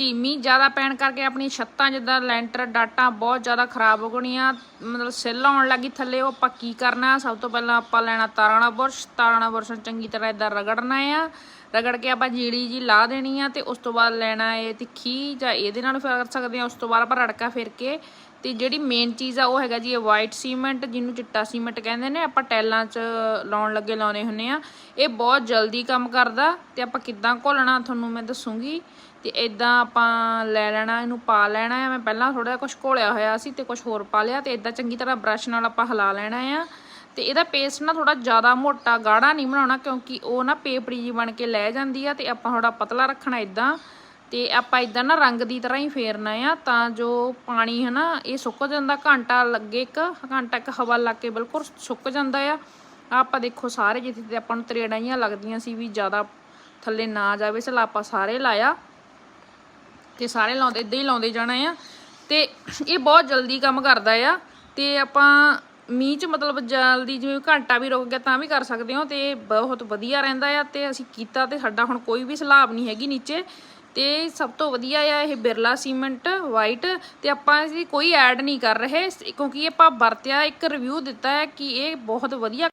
ਜੀ ਮੀਂਹ ਜ਼ਿਆਦਾ ਪੈਣ ਕਰਕੇ ਆਪਣੀ ਛੱਤਾਂ ਜਿੱਦਾਂ ਲੈਂਟਰ, ਡਾਟਾਂ ਬਹੁਤ ਜ਼ਿਆਦਾ ਖਰਾਬ ਹੋ ਗਈਆਂ। ਮਤਲਬ ਸਿੱਲ ਆਉਣ ਲੱਗੀ ਥੱਲੇ, ਉਹ ਆਪਾਂ ਕੀ ਕਰਨਾ? ਸਭ ਤੋਂ ਪਹਿਲਾਂ ਆਪਾਂ ਲੈਣਾ ਤਾਰਾਂ ਵਾਲਾ ਬੁਰਸ਼। ਤਾਰਾਂ ਵਾਲਾ ਬੁਰਸ਼ ਨੂੰ ਚੰਗੀ ਤਰ੍ਹਾਂ ਇਦਾਂ ਰਗੜਨਾ ਆ। ਰਗੜ ਕੇ ਆਪਾਂ ਜੀੜੀ ਜੀ ਲਾ ਦੇਣੀ ਆ ਤੇ ਉਸ ਤੋਂ ਬਾਅਦ ਲੈਣਾ ਇਹ ਤਿੱਖੀ ਜਾਂ ਇਹਦੇ ਨਾਲ ਫਿਰ ਕਰ ਸਕਦੇ ਆ। ਉਸ ਤੋਂ ਬਾਅਦ ਆਪਾਂ ਰੜਕਾ ਫਿਰ ਕੇ ਤੇ ਜਿਹੜੀ ਮੇਨ ਚੀਜ਼ ਆ ਉਹ ਹੈਗਾ ਜੀ ਇਹ ਵਾਈਟ ਸੀਮੈਂਟ ਜਿਹਨੂੰ ਚਿੱਟਾ ਸੀਮੈਂਟ ਕਹਿੰਦੇ ਨੇ, ਆਪਾਂ ਟੈਲਾਂ 'ਚ ਲਾਉਣ ਲੱਗੇ ਲਾਉਨੇ ਹੁੰਨੇ ਆ। ਇਹ ਬਹੁਤ ਜਲਦੀ ਕੰਮ ਕਰਦਾ ਤੇ ਆਪਾਂ ਕਿੱਦਾਂ ਘੋਲਣਾ ਤੁਹਾਨੂੰ ਮੈਂ ਦੱਸੂਗੀ। ਤੇ ਇਦਾਂ ਆਪਾਂ ਲੈ ਲੈਣਾ, ਇਹਨੂੰ ਪਾ ਲੈਣਾ ਹੈ। ਮੈਂ ਪਹਿਲਾਂ ਥੋੜਾ ਕੁਝ ਘੋਲਿਆ ਹੋਇਆ ਸੀ ਤੇ ਕੁਝ ਹੋਰ ਪਾ ਲਿਆ ਤੇ ਇਦਾਂ ਚੰਗੀ ਤਰ੍ਹਾਂ ਬ੍ਰਸ਼ ਨਾਲ ਆਪਾਂ ਹਿਲਾ ਲੈਣਾ ਆ। ਤੇ ਇਹਦਾ ਪੇਸਟ ਨਾ ਥੋੜਾ ਜ਼ਿਆਦਾ ਮੋਟਾ, ਗਾੜਾ ਨਹੀਂ ਬਣਾਉਣਾ ਕਿਉਂਕਿ ਉਹ ਨਾ ਪੇਪੜੀ ਜੀ ਬਣ ਕੇ ਲੈ ਜਾਂਦੀ ਆ ਤੇ ਆਪਾਂ ਥੋੜਾ ਪਤਲਾ ਰੱਖਣਾ ਇਦਾਂ ਤੇ ਆਪਾਂ ਇਦਾਂ ਨਾ ਰੰਗ ਦੀ ਤਰ੍ਹਾਂ ਹੀ ਫੇਰਨਾ ਆ ਤਾਂ ਜੋ ਪਾਣੀ ਹੈ ਨਾ ਇਹ ਸੁੱਕ ਜਾਂਦਾ, ਘੰਟਾ ਲੱਗੇ ਇੱਕ, ਘੰਟਾ ਇੱਕ ਹਵਾ ਲੱਗ ਕੇ ਬਿਲਕੁਲ ਸੁੱਕ ਜਾਂਦਾ ਆ। ਆਪਾਂ ਦੇਖੋ ਸਾਰੇ ਜਿੱਥੇ ਤੇ ਆਪਾਂ ਨੂੰ ਤਰੇੜਾਂ ਜਿਹੀਆਂ ਲੱਗਦੀਆਂ ਸੀ ਵੀ ਜ਼ਿਆਦਾ ਥੱਲੇ ਨਾ ਜਾਵੇ ਸਲਾ ਆਪਾਂ ਸਾਰੇ ਲਾਇਆ। ਤੇ ਸਾਰੇ ਲਾਉਂਦੇ, ਇਦਾਂ ਹੀ ਲਾਉਂਦੇ ਜਾਣਾ ਆ। ਤੇ ਇਹ ਬਹੁਤ ਜਲਦੀ ਕੰਮ ਕਰਦਾ ਆ। ਤੇ ਆਪਾਂ ਮੀਂਹ ਚ ਮਤਲਬ ਜਲਦੀ ਜਿਵੇਂ ਘੰਟਾ ਵੀ ਰੁਕ ਗਿਆ ਤਾਂ ਵੀ ਕਰ ਸਕਦੇ ਹੋ। ਤੇ ਬਹੁਤ ਵਧੀਆ ਰਹਿੰਦਾ ਆ ਤੇ ਅਸੀਂ ਕੀਤਾ ਤੇ ਸਾਡਾ ਹੁਣ ਕੋਈ ਵੀ ਸਲਾਬ ਨਹੀਂ ਹੈਗੀ ਨੀਚੇ। ਤੇ ਸਭ ਤੋਂ ਵਧੀਆ ਆ ਇਹ ਬਿਰਲਾ ਸੀਮੈਂਟ ਵਾਈਟ ਤੇ ਆਪਾਂ ਇਹਦੀ ਕੋਈ ਐਡ ਨਹੀਂ ਕਰ ਰਹੇ। ਕਿਉਂਕਿ ਆਪਾਂ ਵਰਤਿਆ, ਇੱਕ ਰਿਵਿਊ ਦਿੱਤਾ ਹੈ ਕਿ ਇਹ ਬਹੁਤ ਵਧੀਆ